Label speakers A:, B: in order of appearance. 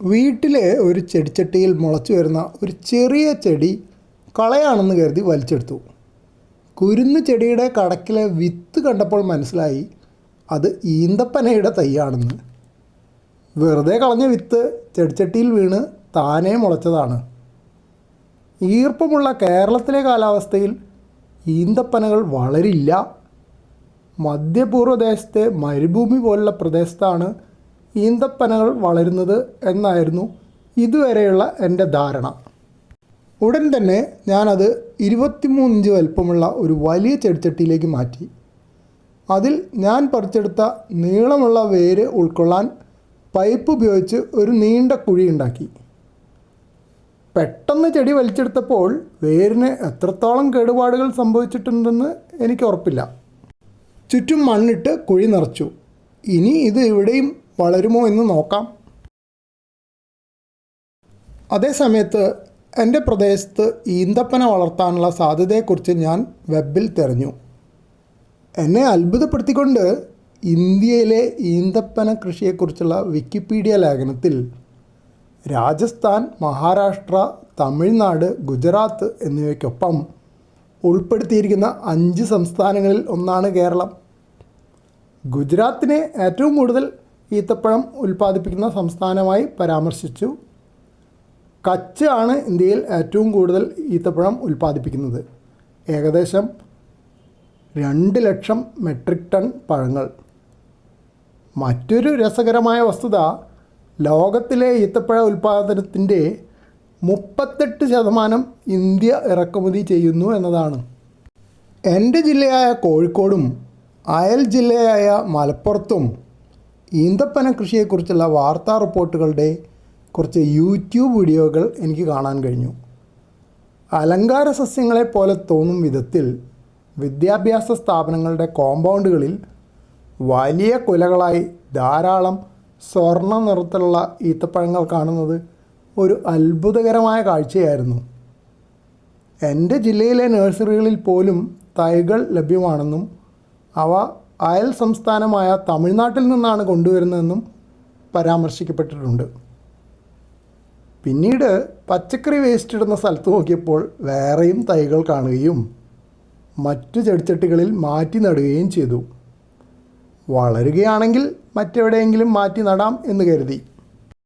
A: വീട്ടിലെ ഒരു ചെടിച്ചട്ടിയിൽ മുളച്ചു വരുന്ന ഒരു ചെറിയ ചെടി കളയാണെന്ന് കരുതി വലിച്ചെടുത്തു. കുരുന്ന് ചെടിയുടെ കടക്കിലെ വിത്ത് കണ്ടപ്പോൾ മനസ്സിലായി അത് ഈന്തപ്പനയുടെ തൈയാണെന്ന്. വെറുതെ കളഞ്ഞ വിത്ത് ചെടിച്ചട്ടിയിൽ വീണ് താനേ മുളച്ചതാണ്. ഈർപ്പമുള്ള കേരളത്തിലെ കാലാവസ്ഥയിൽ ഈന്തപ്പനകൾ വളരില്ല. മധ്യപൂർവദേശത്തെ മരുഭൂമി പോലുള്ള പ്രദേശത്താണ് ഈന്തപ്പനകൾ വളരുന്നത് എന്നായിരുന്നു ഇതുവരെയുള്ള എന്റെ ധാരണ. ഉടൻ തന്നെ ഞാനത് ഇരുപത്തിമൂന്ന് ഇഞ്ച് വലിപ്പമുള്ള ഒരു വലിയ ചെടിച്ചട്ടിയിലേക്ക് മാറ്റി. അതിൽ ഞാൻ പറിച്ചെടുത്ത നീളമുള്ള വേര് ഉൾക്കൊള്ളാൻ പൈപ്പ് ഉപയോഗിച്ച് ഒരു നീണ്ട കുഴി ഉണ്ടാക്കി. പെട്ടെന്ന് ചെടി വലിച്ചെടുത്തപ്പോൾ വേരിന് എത്രത്തോളം കേടുപാടുകൾ സംഭവിച്ചിട്ടുണ്ടെന്ന് എനിക്ക് ഉറപ്പില്ല. ചുറ്റും മണ്ണിട്ട് കുഴി നിറച്ചു. ഇനി ഇത് എവിടെയും വളരുമോ എന്ന് നോക്കാം. അതേസമയത്ത് എന്റെ പ്രദേശത്ത് ഈന്തപ്പന വളർത്താനുള്ള സാധ്യതയെക്കുറിച്ച് ഞാൻ വെബിൽ തിരഞ്ഞു. എന്നെ അത്ഭുതപ്പെടുത്തിക്കൊണ്ട് ഇന്ത്യയിലെ ഈന്തപ്പന കൃഷിയെക്കുറിച്ചുള്ള വിക്കിപീഡിയ ലേഖനത്തിൽ രാജസ്ഥാൻ മഹാരാഷ്ട്ര തമിഴ്നാട് ഗുജറാത്ത് എന്നിവയ്ക്കൊപ്പം ഉൾപ്പെടുത്തിയിരിക്കുന്ന അഞ്ച് സംസ്ഥാനങ്ങളിൽ ഒന്നാണ് കേരളം. ഗുജറാത്തിനെ ഏറ്റവും കൂടുതൽ ഈത്തപ്പഴം ഉൽപ്പാദിപ്പിക്കുന്ന സംസ്ഥാനമായി പരാമർശിച്ചു. കച്ച് ആണ് ഇന്ത്യയിൽ ഏറ്റവും കൂടുതൽ ഈത്തപ്പഴം ഉൽപ്പാദിപ്പിക്കുന്നത്. ഏകദേശം രണ്ട് ലക്ഷം മെട്രിക് ടൺ പഴങ്ങൾ. മറ്റൊരു രസകരമായ വസ്തുത ലോകത്തിലെ ഈത്തപ്പഴ ഉൽപ്പാദനത്തിന്റെ മുപ്പത്തെട്ട് ശതമാനം ഇന്ത്യ ഇറക്കുമതി ചെയ്യുന്നു എന്നതാണ്. എന്റെ ജില്ലയായ കോഴിക്കോടും അയൽ ജില്ലയായ മലപ്പുറത്തും ഈന്തപ്പന കൃഷിയെക്കുറിച്ചുള്ള വാർത്താ റിപ്പോർട്ടുകളുടെ കുറച്ച് യൂട്യൂബ് വീഡിയോകൾ എനിക്ക് കാണാൻ കഴിഞ്ഞു. അലങ്കാര സസ്യങ്ങളെ പോലെ തോന്നും വിധത്തിൽ വിദ്യാഭ്യാസ സ്ഥാപനങ്ങളുടെ കോമ്പൗണ്ടുകളിൽ വലിയ കുലകളായി ധാരാളം സ്വർണ നിറത്തിലുള്ള ഈത്തപ്പഴങ്ങൾ കാണുന്നത് ഒരു അത്ഭുതകരമായ കാഴ്ചയായിരുന്നു. എന്റെ ജില്ലയിലെ നഴ്സറികളിൽ പോലും തൈകൾ ലഭ്യമാണെന്നും അവ അയൽ സംസ്ഥാനമായ തമിഴ്നാട്ടിൽ നിന്നാണ് കൊണ്ടുവരുന്നതെന്നും പരാമർശിക്കപ്പെട്ടിട്ടുണ്ട്. പിന്നീട് പച്ചക്കറി വേസ്റ്റ് ഇടുന്ന സ്ഥലത്ത് നോക്കിയപ്പോൾ വേറെയും തൈകൾ കാണുകയും മറ്റു ചെടിച്ചട്ടികളിൽ മാറ്റി നടുകയും ചെയ്തു. വളരുകയാണെങ്കിൽ മറ്റെവിടെയെങ്കിലും മാറ്റി നടാം എന്ന് കരുതി.